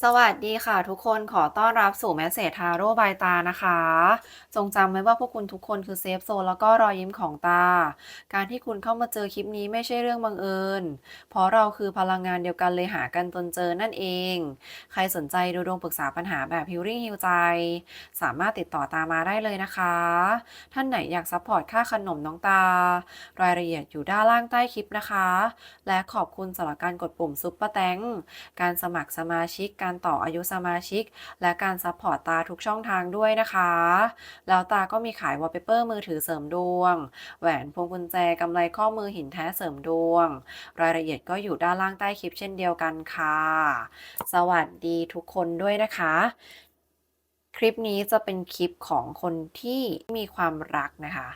สวัสดีค่ะทุกคนขอต้อนรับสู่แมสเสจทาโร่บายตานะคะ จงจำไว้ว่าพวกคุณทุกคนคือเซฟโซนแล้วก็รอยยิ้มของตา การที่คุณเข้ามาเจอคลิปนี้ไม่ใช่เรื่องบังเอิญ เพราะเราคือพลังงานเดียวกันเลยหากันจนเจอนั่นเอง ใครสนใจดูดวงปรึกษาปัญหาแบบฮิลลิ่งฮิลใจ สามารถติดต่อตามาได้เลยนะคะ ท่านไหนอยากซัพพอร์ตค่าขนมน้องตา รายละเอียดอยู่ด้านล่างใต้คลิปนะคะ และขอบคุณสำหรับการกดปุ่มซุปเปอร์แตงการสมัครสมาชิกการต่ออายุสมาชิก และการซัพพอร์ตตาทุกช่องทางด้วยนะคะ แล้วตาก็มีขายวอลเปเปอร์มือถือเสริมดวง แหวนพวงกุญแจกำไรข้อมือหินแท้เสริมดวง รายละเอียดก็อยู่ด้านล่างใต้คลิปเช่นเดียวกันค่ะ สวัสดีทุกคนด้วยนะคะคลิปนี้จะเป็นคลิปของคนที่มีความรักนะคะ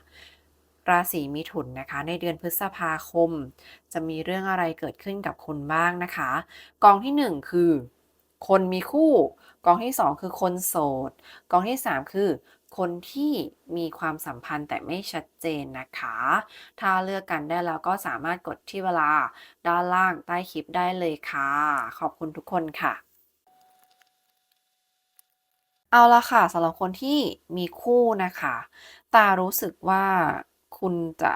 ราศีมิถุนนะคะ ในเดือนพฤษภาคม จะมีเรื่องอะไรเกิดขึ้นกับคุณบ้างนะคะ กองที่หนึ่งคือ คนมีคู่ กองที่สองคือคนโสด กองที่สามคือ คนที่มีความสัมพันธ์แต่ไม่ชัดเจนนะคะ ถ้าเลือกกันได้แล้วก็สามารถกดที่เวลาด้านล่างใต้คลิปได้เลยค่ะ ขอบคุณทุกคนค่ะเอาละค่ะสำหรับคนที่มีคู่นะคะ ตารู้สึกว่าคุณจะ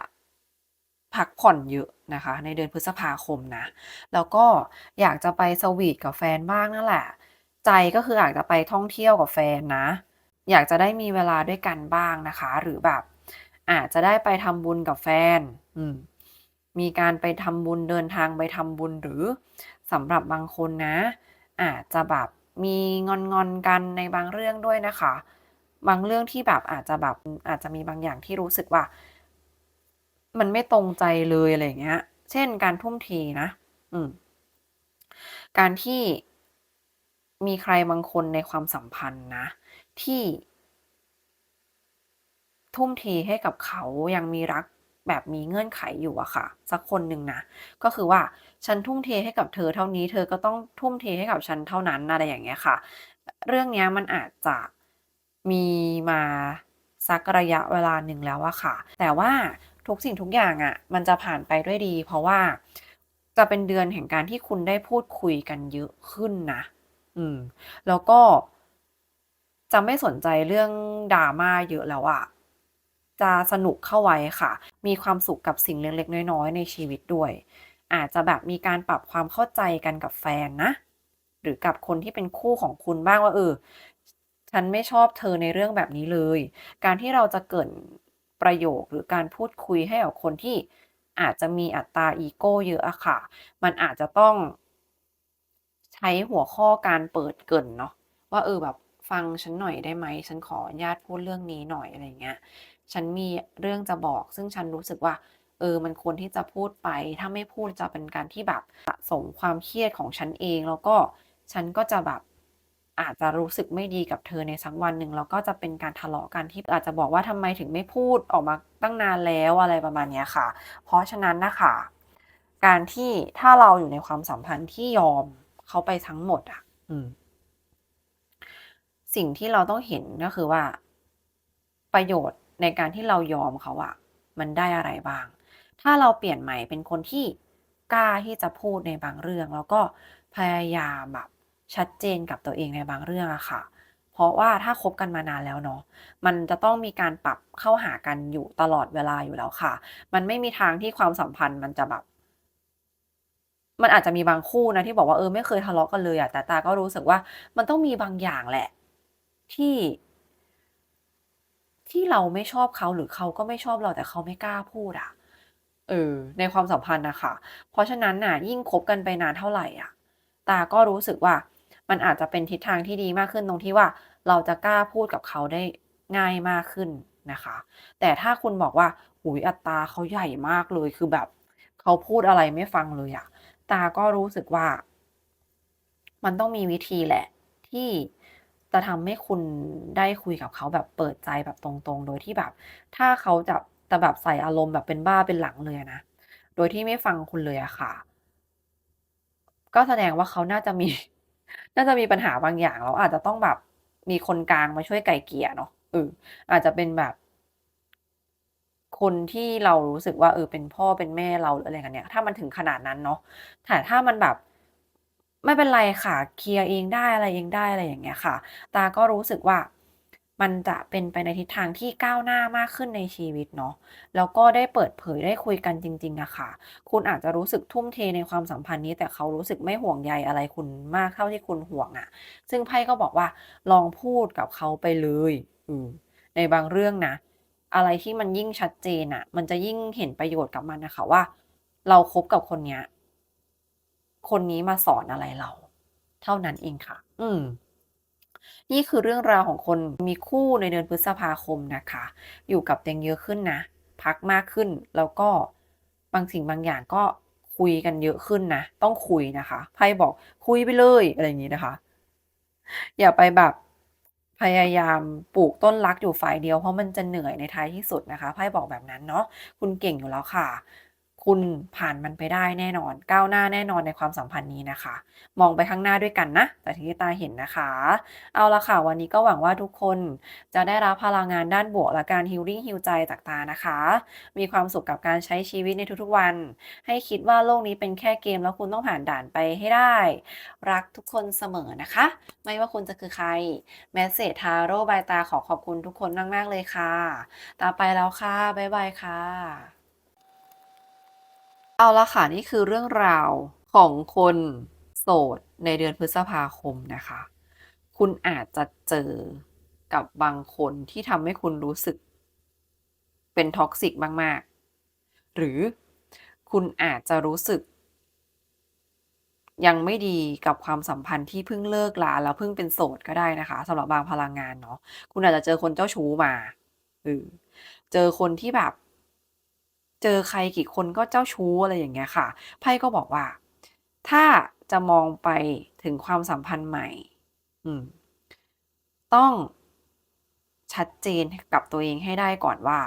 พักผ่อนเยอะ นะคะ ในเดือนพฤษภาคมนะ แล้วก็อยากจะไปสวีทกับแฟนบ้างนั่นแหละ ใจก็คืออยากจะไปท่องเที่ยวกับแฟนนะ อยากจะได้มีเวลาด้วยกันบ้างนะคะ หรือแบบ อาจจะได้ไปทำบุญกับแฟน อืมมีการไปทำบุญเดินทางไปทำบุญหรือสำหรับบางคนนะ อาจจะแบบมีงอนงอนกันในบางเรื่องด้วยนะคะ บางเรื่องที่แบบอาจจะแบบอาจจะมีบางอย่างที่รู้สึกว่า มันไม่ตรงใจเลยอะไรเงี้ย เช่นการทุ่มเทนะ อืม การที่มีใครบางคนในความสัมพันธ์นะ ที่ทุ่มเทให้กับเขายังมีรักแบบมีเงื่อนไขอยู่อะค่ะ สักคนหนึ่งนะก็คือว่าฉันทุ่มเทให้กับเธอเท่านี้ เธอก็ต้องทุ่มเทให้กับฉันเท่านั้นอะไรอย่างเงี้ยค่ะ เรื่องนี้มันอาจจะมีมาสักระยะเวลาหนึ่งแล้วอะค่ะ แต่ว่า ทุกสิ่งทุกอย่างอะมันจะผ่านไปด้วยดี เพราะว่าจะเป็นเดือนแห่งการที่คุณได้พูดคุยกันเยอะขึ้นนะ อืม แล้วก็จะไม่สนใจเรื่องดราม่าเยอะแล้วอะจะสนุกเข้าไว้ค่ะ มีความสุขกับสิ่งเล็กๆน้อยๆในชีวิตด้วย อาจจะแบบมีการปรับความเข้าใจกันกับแฟนนะ หรือกับคนที่เป็นคู่ของคุณบ้างว่าเออ ฉันไม่ชอบเธอในเรื่องแบบนี้เลย การที่เราจะเกริ่น ประโยคหรือการพูดคุยให้กับคนที่อาจจะมีอัตราอีโก้เยอะอะค่ะ มันอาจจะต้อง ใช้หัวข้อการเปิดเกินเนาะว่าเออแบบฟังฉันหน่อยได้ไหม ฉันขออนุญาตพูดเรื่องนี้หน่อยอะไรเงี้ย ฉันมีเรื่องจะบอก ซึ่งฉันรู้สึกว่า เออ มันควรที่จะพูดไป ถ้าไม่พูดจะเป็นการที่แบบสะสมความเครียดของฉันเอง แล้วก็ฉันก็จะแบบ อาจจะรู้สึกไม่ดีกับเธอในสักวันหนึ่งแล้วก็จะเป็นการทะเลาะกันที่อาจจะบอกว่าทำไมถึงไม่พูดออกมาตั้งนานแล้วอะไรประมาณเนี้ยค่ะ เพราะฉะนั้นน่ะค่ะการที่ถ้าเราอยู่ในความสัมพันธ์ที่ยอมเขาไปทั้งหมดอะอืม สิ่งที่เราต้องเห็นก็คือว่า ประโยชน์ในการที่เรายอมเขาอะมันได้อะไรบ้าง ถ้าเราเปลี่ยนใหม่เป็นคนที่กล้าที่จะพูดในบางเรื่อง แล้วก็พยายามแบบ ชัดเจนกับตัวเองในบางเรื่องอะค่ะ เพราะว่าถ้าคบกันมานานแล้วเนาะมันจะต้องมีการปรับเข้าหากันอยู่ตลอดเวลาอยู่แล้วค่ะ มันไม่มีทางที่ความสัมพันธ์มันจะแบบมันอาจจะมีบางคู่นะที่บอกว่าเออไม่เคยทะเลาะกันเลยอะแต่ตาก็รู้สึกว่ามันต้องมีบางอย่างแหละ ที่ ที่เราไม่ชอบเขาหรือเขาก็ไม่ชอบเราแต่เขาไม่กล้าพูดอะเออ ในความสัมพันธ์นะคะเพราะฉะนั้นน่ะ ยิ่งคบกันไปนานเท่าไหร่อะตาก็รู้สึกว่า มันอาจจะเป็นทิศทางที่ดีมากขึ้นตรงที่ว่าเราจะกล้าพูดกับเขาได้ง่ายมากขึ้นนะคะ แต่ถ้าคุณบอกว่าโอ้โฮอัตราเขาใหญ่มากเลยคือแบบเขาพูดอะไรไม่ฟังเลยอะตาก็รู้สึกว่า มันต้องมีวิธีแหละ ที่จะทำให้คุณได้คุยกับเขาแบบเปิดใจแบบตรงๆ โดยที่แบบ ถ้าเขาจะจะแบบใส่อารมณ์แบบเป็นบ้าเป็นหลังเลยนะ โดยที่ไม่ฟังคุณเลยอะค่ะ ก็แสดงว่าเขาน่าจะมี น่าจะมีปัญหาบางอย่างเราอาจจะต้องแบบมีคนกลางมาช่วยไกล่เกลี่ยเนาะเอออาจจะเป็นแบบ คนที่เรารู้สึกว่าเออเป็นพ่อเป็นแม่เราหรืออะไรกันเนี่ย ถ้ามันถึงขนาดนั้นเนาะแต่ถ้ามันแบบไม่เป็นไรค่ะ เคลียร์เองได้อะไรเองได้อะไรอย่างเงี้ยค่ะ ตาก็รู้สึกว่า มันจะเป็นไปในทิศทางที่ก้าวหน้ามากขึ้นในชีวิตเนาะแล้วก็ได้เปิดเผยได้คุยกันจริงๆอะค่ะ คุณอาจจะรู้สึกทุ่มเทในความสัมพันธ์นี้ แต่เขารู้สึกไม่ห่วงใยอะไรคุณมากเท่าที่คุณห่วงอะซึ่งไพ่ก็บอกว่าลองพูดกับเขาไปเลยอืมในบางเรื่องนะอะไรที่มันยิ่งชัดเจนน่ะมันจะยิ่งเห็นประโยชน์กับมันนะคะว่า เราคบกับคนเนี้ยคนนี้มาสอนอะไรเรา เท่านั้นเองค่ะ อืม นี่คือเรื่องราวของคนมีคู่ในเดือนพฤษภาคมนะคะ อยู่กับตัวเงเยอะขึ้นนะ พักมากขึ้นแล้วก็บางสิ่งบางอย่างก็คุยกันเยอะขึ้นนะ ต้องคุยนะคะไพ่บอกคุยไปเลยอะไรอย่างงี้นะคะ อย่าไปแบบพยายามปลูกต้นรักอยู่ฝ่ายเดียวเพราะมันจะเหนื่อยในท้ายที่สุดนะคะไพ่บอกแบบนั้นเนาะคุณเก่งอยู่แล้วค่ะ คุณผ่านมันไปได้แน่นอน ก้าวหน้าแน่นอนในความสัมพันธ์นี้นะคะ มองไปข้างหน้าด้วยกันนะจากที่ตาเห็นนะคะ เอาละค่ะ วันนี้ก็หวังว่าทุกคนจะได้รับพลังงานด้านบวกและการ healing heal ใจจากตานะคะ มีความสุขกับการใช้ชีวิตในทุกๆวัน ให้คิดว่าโลกนี้เป็นแค่เกมแล้วคุณต้องผ่านด่านไปให้ได้ รักทุกคนเสมอนะคะ ไม่ว่าคุณจะคือใครเมสเสจทาโร่บายตาขอขอบคุณทุกคนมากๆเลยค่ะ ตาไปแล้วค่ะบ๊ายบายค่ะ เอาละค่ะนี่คือเรื่องราวของคนโสดในเดือนพฤษภาคมนะคะ คุณอาจจะเจอกับบางคนที่ทำให้คุณรู้สึก เป็น toxic มาก ๆ หรือคุณอาจจะรู้สึก ยังไม่ดีกับความสัมพันธ์ที่เพิ่งเลิกราแล้วเพิ่งเป็นโสดก็ได้นะคะสำหรับบางพลังงานเนาะคุณอาจจะเจอคนเจ้าชู้มาเออเจอคนที่แบบ เจอใครกี่คนก็เจ้าชู้อะไรอย่างเงี้ยค่ะ ไพ่ก็บอกว่า ถ้าจะมองไปถึงความสัมพันธ์ใหม่ อืม ต้องชัดเจนกับตัวเองให้ได้ก่อนว่า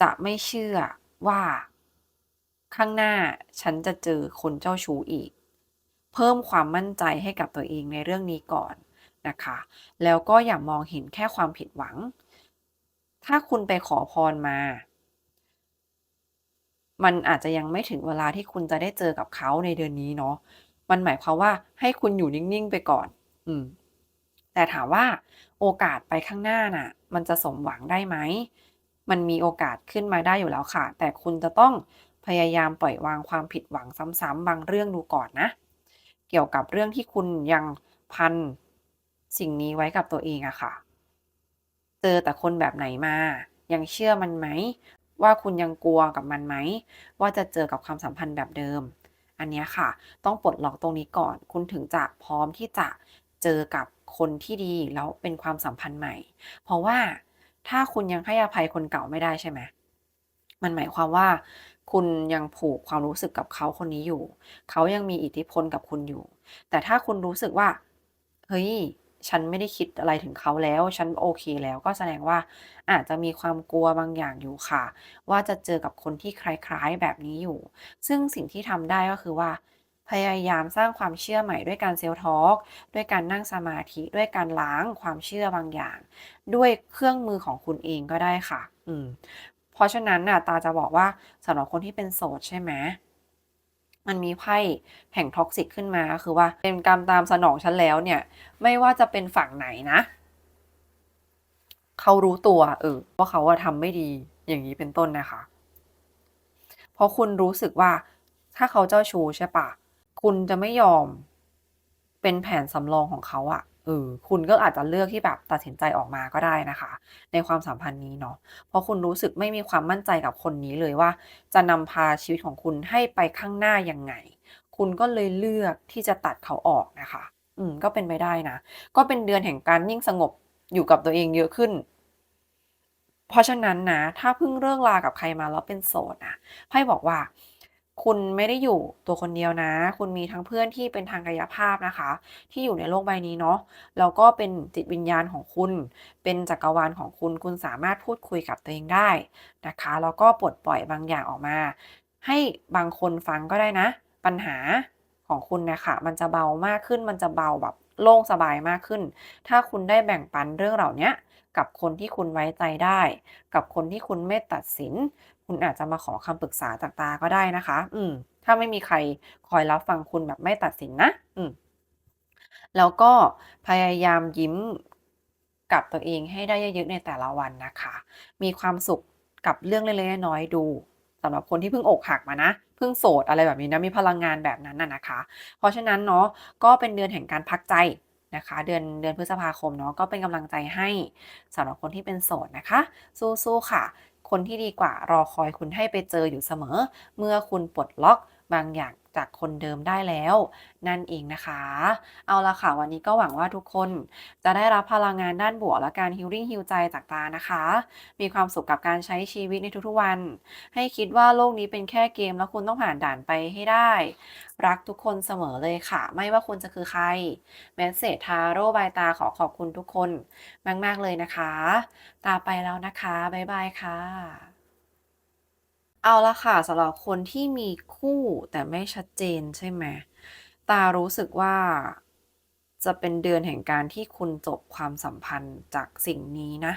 จะไม่เชื่อว่า ข้างหน้าฉันจะเจอคนเจ้าชู้อีก เพิ่มความมั่นใจให้กับตัวเองในเรื่องนี้ก่อนนะคะ แล้วก็อย่ามองเห็นแค่ความผิดหวัง ถ้าคุณไปขอพรมา มันอาจจะยังไม่ถึงเวลาที่คุณจะได้เจอกับเขาในเดือนนี้เนาะมันหมายความว่าให้คุณอยู่นิ่งๆไปก่อน อืม แต่ถามว่าโอกาสไปข้างหน้าน่ะ มันจะสมหวังได้ไหม มันมีโอกาสขึ้นมาได้อยู่แล้วค่ะ แต่คุณจะต้องพยายามปล่อยวางความผิดหวังซ้ำๆบางเรื่องดูก่อนนะ เกี่ยวกับเรื่องที่คุณยังพันสิ่งนี้ไว้กับตัวเองอะค่ะ เจอแต่คนแบบไหนมา ยังเชื่อมันไหม ว่าคุณยังกลัวกับมันไหม ว่าจะเจอกับความสัมพันธ์แบบเดิม อันนี้ค่ะ ต้องปลดล็อกตรงนี้ก่อน คุณถึงจะพร้อมที่จะเจอกับคนที่ดีแล้วเป็นความสัมพันธ์ใหม่ เพราะว่าถ้าคุณยังให้อภัยคนเก่าไม่ได้ใช่ไหมมันหมายความว่า คุณยังผูกความรู้สึกกับเขาคนนี้อยู่ เขายังมีอิทธิพลกับคุณอยู่ แต่ถ้าคุณรู้สึกว่า เฮ้ย ฉันไม่ได้คิดอะไรถึงเขาแล้ว ฉันโอเคแล้วก็แสดงว่าอาจจะมีความกลัวบางอย่างอยู่ค่ะ ว่าจะเจอกับคนที่คล้ายๆแบบนี้อยู่ ซึ่งสิ่งที่ทำได้ก็คือว่า พยายามสร้างความเชื่อใหม่ด้วยการ self talk ด้วยการนั่งสมาธิด้วยการล้างความเชื่อบางอย่าง ด้วยเครื่องมือของคุณเองก็ได้ค่ะ อืมเพราะฉะนั้นน่ะตาจะบอกว่าสำหรับคนที่เป็นโสดใช่ไหม มันมีไพ่แห่งท็อกซิกขึ้นมาคือว่าเป็นกรรมตามสนองฉันแล้วเนี่ย ไม่ว่าจะเป็นฝั่งไหนนะ เขารู้ตัว เออว่าเขาว่าทำไม่ดีอย่างนี้เป็นต้นนะคะ เพราะคุณรู้สึกว่าถ้าเขาเจ้าชู้ใช่ปะคุณจะไม่ยอมเป็นแผนสำรองของเขาอะ เออคุณก็อาจจะเลือกที่แบบตัดสินใจออกมาก็ได้นะคะ ในความสัมพันธ์นี้เนาะเพราะคุณรู้สึกไม่มีความมั่นใจกับคนนี้เลยว่า จะนำพาชีวิตของคุณให้ไปข้างหน้ายังไง คุณก็เลยเลือกที่จะตัดเขาออกนะคะ อืมก็เป็นไปได้นะก็เป็นเดือนแห่งการนิ่งสงบอยู่กับตัวเองเยอะขึ้น เพราะฉะนั้นนะ ถ้าเพิ่งเลิกรากับใครมาแล้วเป็นโสดอะไพ่บอกว่า คุณไม่ได้อยู่ตัวคนเดียวนะ คุณมีทั้งเพื่อนที่เป็นทางกายภาพนะคะ ที่อยู่ในโลกใบนี้เนาะ แล้วก็เป็นจิตวิญญาณของคุณ เป็นจักรวาลของคุณ คุณสามารถพูดคุยกับตัวเองได้นะคะ แล้วก็ปลดปล่อยบางอย่างออกมา ให้บางคนฟังก็ได้นะ ปัญหาของคุณน่ะค่ะมันจะเบามากขึ้น มันจะเบาแบบโล่งสบายมากขึ้น ถ้าคุณได้แบ่งปันเรื่องเหล่านี้กับคนที่คุณไว้ใจได้ กับคนที่คุณไม่ตัดสิน คุณอาจจะมาขอคำปรึกษาจากตาก็ได้นะคะ อืม ถ้าไม่มีใครคอยรับฟังคุณแบบไม่ตัดสินนะ อืม แล้วก็พยายามยิ้มกับตัวเองให้ได้เยอะๆในแต่ละวันนะคะ มีความสุขกับเรื่องเล็กๆน้อยๆดูสำหรับคนที่เพิ่งอกหักมานะ เพิ่งโสดอะไรแบบนี้นะ มีพลังงานแบบนั้นน่ะนะคะ เพราะฉะนั้นเนาะ ก็เป็นเดือนแห่งการพักใจนะคะ เดือนเดือนพฤษภาคมเนาะ ก็เป็นกำลังใจให้สำหรับคนที่เป็นโสดนะคะ สู้ๆค่ะ คนที่ดีกว่ารอคอยคุณให้ไปเจออยู่เสมอ เมื่อคุณปลดล็อก บางอย่างจากคนเดิมได้แล้ว นั่นเองนะคะ เอาละค่ะ วันนี้ก็หวังว่าทุกคนจะได้รับพลังงานด้านบวกและการ healing heal ใจจากตานะคะ มีความสุขกับการใช้ชีวิตในทุกๆวัน ให้คิดว่าโลกนี้เป็นแค่เกมแล้วคุณต้องผ่านด่านไปให้ได้ รักทุกคนเสมอเลยค่ะ ไม่ว่าคุณจะคือใครเมสเสจทาโร่บายตาขอขอบคุณทุกคน มาก ๆ เลยนะคะ ตาไปแล้วนะคะบ๊ายบายค่ะ เอาละค่ะสำหรับคนที่มีคู่แต่ไม่ชัดเจนใช่ไหมตารู้สึกว่าจะเป็นเดือนแห่งการที่คุณจบความสัมพันธ์จากสิ่งนี้นะ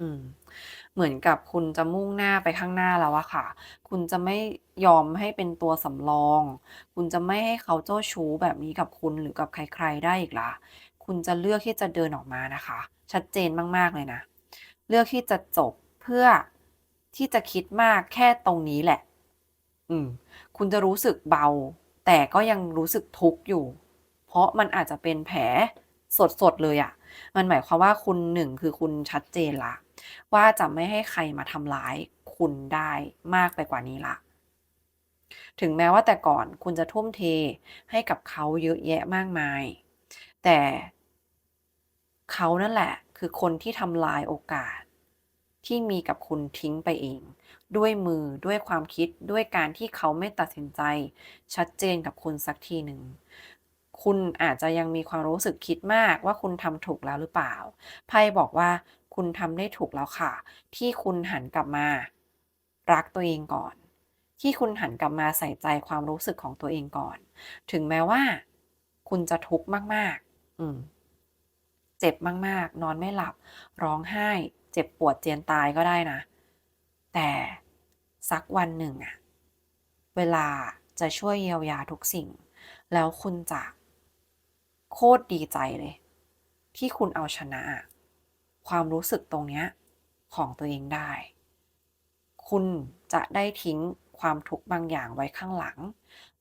อืม เหมือนกับคุณจะมุ่งหน้าไปข้างหน้าแล้วอะค่ะ คุณจะไม่ยอมให้เป็นตัวสำรอง คุณจะไม่ให้เขาเจ้าชู้แบบนี้กับคุณหรือกับใครๆได้อีกล้วคุณจะเลือกที่จะเดินออกมานะคะ ชัดเจนมากๆเลยนะ เลือกที่จะจบเพื่อ ที่จะคิดมากแค่ตรงนี้แหละ อืม คุณจะรู้สึกเบา แต่ก็ยังรู้สึกทุกข์อยู่ เพราะมันอาจจะเป็นแผลสดๆเลยอะมันหมายความว่าคุณ1คือคุณชัดเจนล้วว่าจะไม่ให้ใครมาทำร้าย คุณได้มากไปกว่านี้ล้วถึงแม้ว่าแต่ก่อนคุณจะทุ่มเทให้กับเขาเยอะแยะมากมาย แต่เขานั่นแหละ คือคนที่ทำลายโอกาส ที่มีกับคุณทิ้งไปเอง ด้วยมือด้วยความคิดด้วยการที่เขาไม่ตัดสินใจ ชัดเจนกับคุณสักทีหนึ่งคุณอาจจะยังมีความรู้สึกคิดมากว่าคุณทำถูกแล้วหรือเปล่า ไพ่บอกว่าคุณทำได้ถูกแล้วค่ะ ที่คุณหันกลับมา รักตัวเองก่อน ที่คุณหันกลับมาใส่ใจความรู้สึกของตัวเองก่อน ถึงแม้ว่า คุณจะทุกข์มาก ๆ อืม เจ็บมาก ๆ นอนไม่หลับ ร้องไห้ เจ็บปวดเจียนตายก็ได้นะ แต่สักวันหนึ่งอะเวลาจะช่วยเยียวยาทุกสิ่ง แล้วคุณจะโคตรดีใจเลย ที่คุณเอาชนะ ความรู้สึกตรงเนี้ยของตัวเองได้ คุณจะได้ทิ้งความทุกข์บางอย่างไว้ข้างหลัง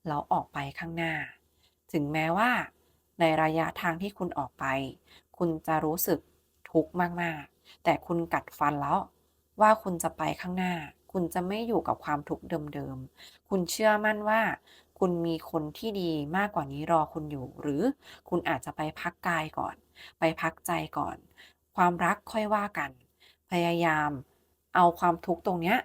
แล้วออกไปข้างหน้า ถึงแม้ว่า ในระยะทางที่คุณออกไป คุณจะรู้สึกทุกข์มาก ๆ แต่คุณกัดฟันแล้วว่าคุณจะไปข้างหน้า คุณจะไม่อยู่กับความทุกข์เดิมๆ คุณเชื่อมั่นว่า คุณมีคนที่ดีมากกว่านี้รอคุณอยู่ หรือคุณอาจจะไปพักกายก่อน ไปพักใจก่อน ความรักค่อยว่ากัน พยายามเอาความทุกข์ตรงเนี้ย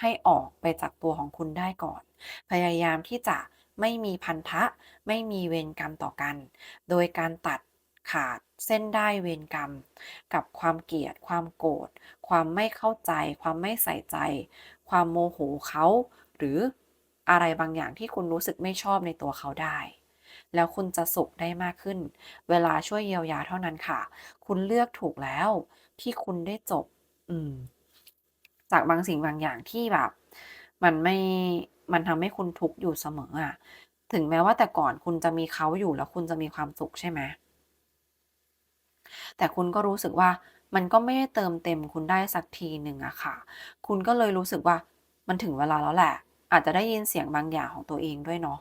ให้ออกไปจากตัวของคุณได้ก่อน พยายามที่จะไม่มีพันธะ ไม่มีเวรกรรมต่อกัน โดยการตัด ขาดเส้นได้เวรกรรม กับความเกลียด ความโกรธ ความไม่เข้าใจ ความไม่ใส่ใจ ความโมโหเขา หรืออะไรบางอย่างที่คุณรู้สึกไม่ชอบในตัวเขาได้ แล้วคุณจะสุขได้มากขึ้น เวลาช่วยเยียวยาเท่านั้นค่ะ คุณเลือกถูกแล้วที่คุณได้จบ อืม จากบางสิ่งบางอย่างที่แบบ มันไม่มันทำให้คุณทุกข์อยู่เสมออะถึงแม้ว่าแต่ก่อนคุณจะมีเขาอยู่แล้วคุณจะมีความสุขใช่ไหม แต่คุณก็รู้สึกว่ามันก็ไม่ได้เติมเต็มคุณได้สักทีหนึ่งอะค่ะ คุณก็เลยรู้สึกว่ามันถึงเวลาแล้วแหละ อาจจะได้ยินเสียงบางอย่างของตัวเองด้วยเนาะ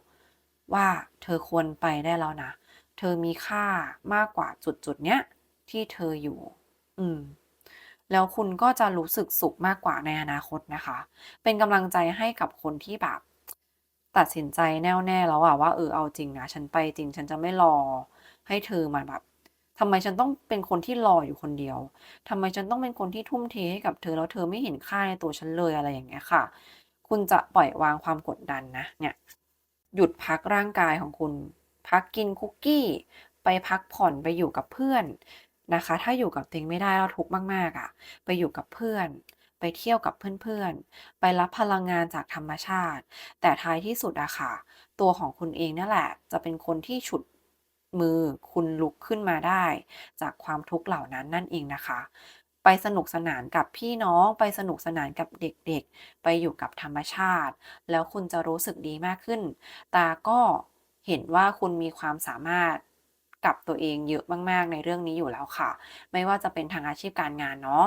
ว่าเธอควรไปได้แล้วนะ เธอมีค่ามากกว่าจุดๆเนี้ยที่เธออยู่ อืม แล้วคุณก็จะรู้สึกสุขมากกว่าในอนาคตนะคะ เป็นกำลังใจให้กับคนที่แบบ ตัดสินใจแน่วแน่แล้วอะว่าเออเอาจริงนะฉันไปจริง ฉันจะไม่รอให้เธอมาแบบ ทำไมฉันต้องเป็นคนที่รออยู่คนเดียวทำไมฉันต้องเป็นคนที่ทุ่มเทให้กับเธอแล้วเธอไม่เห็นค่าในตัวฉันเลยอะไรอย่างเงี้ยค่ะ คุณจะปล่อยวางความกดดันนะเนี่ยหยุดพักร่างกายของคุณ พักกินคุกกี้ ไปพักผ่อนไปอยู่กับเพื่อนนะคะ ถ้าอยู่กับตัวเองไม่ได้แล้วทุกข์มากๆอะไปอยู่กับเพื่อน ไปเที่ยวกับเพื่อนๆ ไปรับพลังงานจากธรรมชาติ แต่ท้ายที่สุดอะค่ะ ตัวของคุณเองนี่ยแหละ จะเป็นคนที่ฉุด มือคุณลุกขึ้นมาได้ จากความทุกข์เหล่านั้นนั่นเองนะคะ ไปสนุกสนานกับพี่น้องไปสนุกสนานกับเด็กๆ ไปอยู่กับธรรมชาติ แล้วคุณจะรู้สึกดีมากขึ้น ตาก็เห็นว่าคุณมีความสามารถกับตัวเองเยอะมากๆ ในเรื่องนี้อยู่แล้วค่ะ ไม่ว่าจะเป็นทางอาชีพการงานเนาะ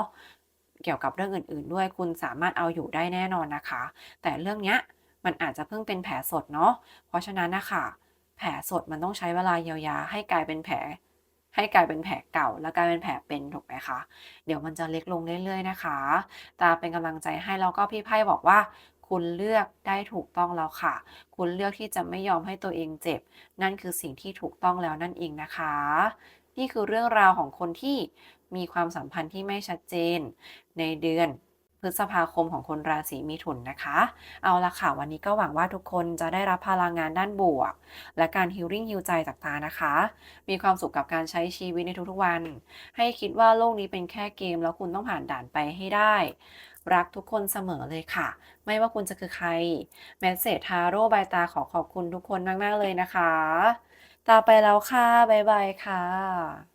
เกี่ยวกับเรื่องอื่น ๆ ด้วยคุณสามารถเอาอยู่ได้แน่นอนนะคะ แต่เรื่องเนี้ยมันอาจจะเพิ่งเป็นแผลสดเนาะเพราะฉะนั้นนะคะ แผลสดมันต้องใช้เวลาเยียวยาให้กลายเป็นแผล ให้กลายเป็นแผลเก่า แล้วกลายเป็นแผลเป็นถูกไหมคะ เดี๋ยวมันจะเล็กลงเรื่อยๆนะคะ ตาเป็นกำลังใจให้แล้วก็พี่ไพ่บอกว่าคุณเลือกได้ถูกต้องแล้วค่ะ คุณเลือกที่จะไม่ยอมให้ตัวเองเจ็บ นั่นคือสิ่งที่ถูกต้องแล้วนั่นเองนะคะ นี่คือเรื่องราวของคนที่มีความสัมพันธ์ที่ไม่ชัดเจนในเดือน พฤษภาคมของคนราศีมิถุนนะคะ เอาละค่ะ วันนี้ก็หวังว่าทุกคนจะได้รับพลังงานด้านบวก และการ healing heal ใจจากตานะคะ มีความสุขกับการใช้ชีวิตในทุกๆวัน ให้คิดว่าโลกนี้เป็นแค่เกม แล้วคุณต้องผ่านด่านไปให้ได้ รักทุกคนเสมอเลยค่ะ ไม่ว่าคุณจะคือใครเมสเสจทาโร่บายตาขอขอบคุณทุกคนมากๆเลยนะคะ ตาไปแล้วค่ะบ๊ายบายค่ะ